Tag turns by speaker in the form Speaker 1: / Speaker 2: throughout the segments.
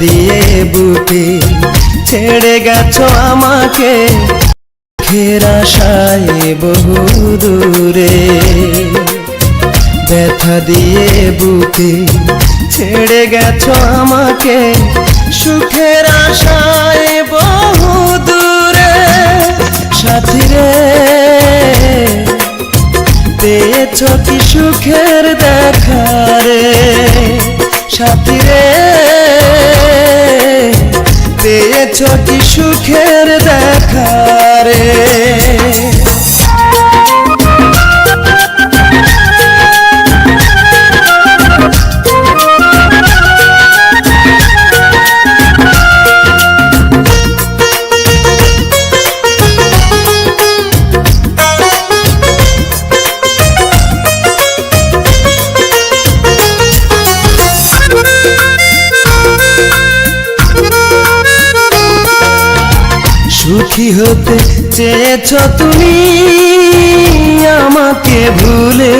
Speaker 1: দিয়ে বুকে ছেড়ে গেছো আমাকে। খেরাশায় বহু দূরে ব্যথা দিয়ে বুকে ছেড়ে গেছো আমাকে। সুখের আশায় বহু দূরে সাথী রে, পেয়েছ কি সুখের দেখারে সাথী পেয়েছ সুখের সুখী হতে চেয়েছ তুমি আমাকে ভুলে?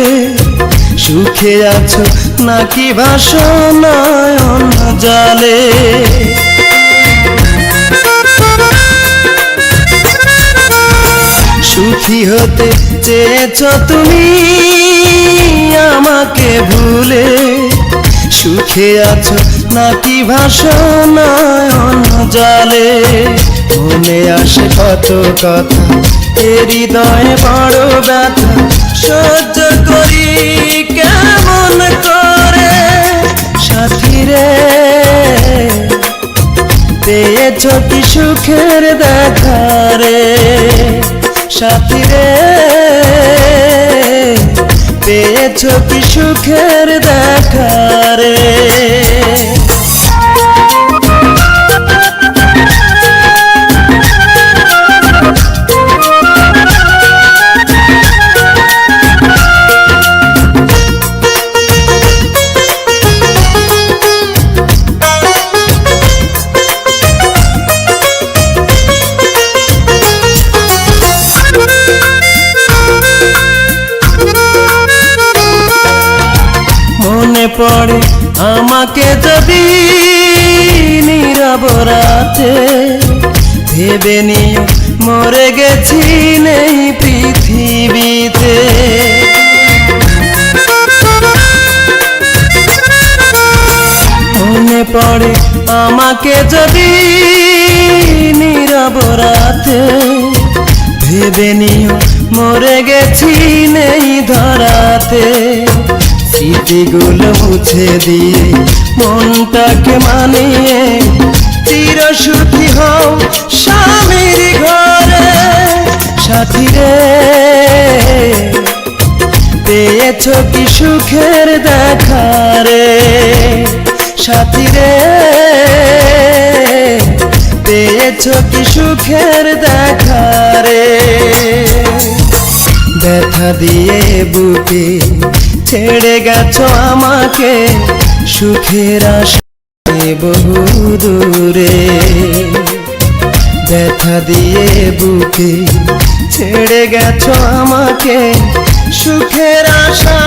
Speaker 1: সুখে আছো নাকি ভাষণায়ন জালে? সুখী হতে চেয়েছ তুমি আমাকে ভুলে? সুখে আছো নাকি ভাষণায়ন জালে? মনে আসে কত কথা। এ হৃদয়ে বড় ব্যথা। সহ্য করি কেমন করে। সাথী রে, পেয়েছ কি সুখের সাথী রে, পেয়েছ কি সুখের দেখারে মনে পড়ে। আমাকে যদি নীরব রাতে ভেবে নিও, মরে গেছি নেই পৃথিবীতে। মনে পড়ে আমাকে যদি নীরব রাতে ভেবে নিও, মরে গেছি নেই ধরাতে। স্মৃতিগুলো মুছে দিয়ে মনটাকে মানিয়ে চির সুখী হও স্বামীর ঘরে সাথী রে। পেয়েছ কি সুখের দেখারে সাথী রে। পেয়েছ কি সুখের দেখারে ব্যথা দিয়ে বুকে ছেড়ে গেছো আমাকে, সুখের আশায় বহু দূরে। ব্যথা দিয়ে বুকে ছেড়ে গেছো আমাকে, সুখের আশা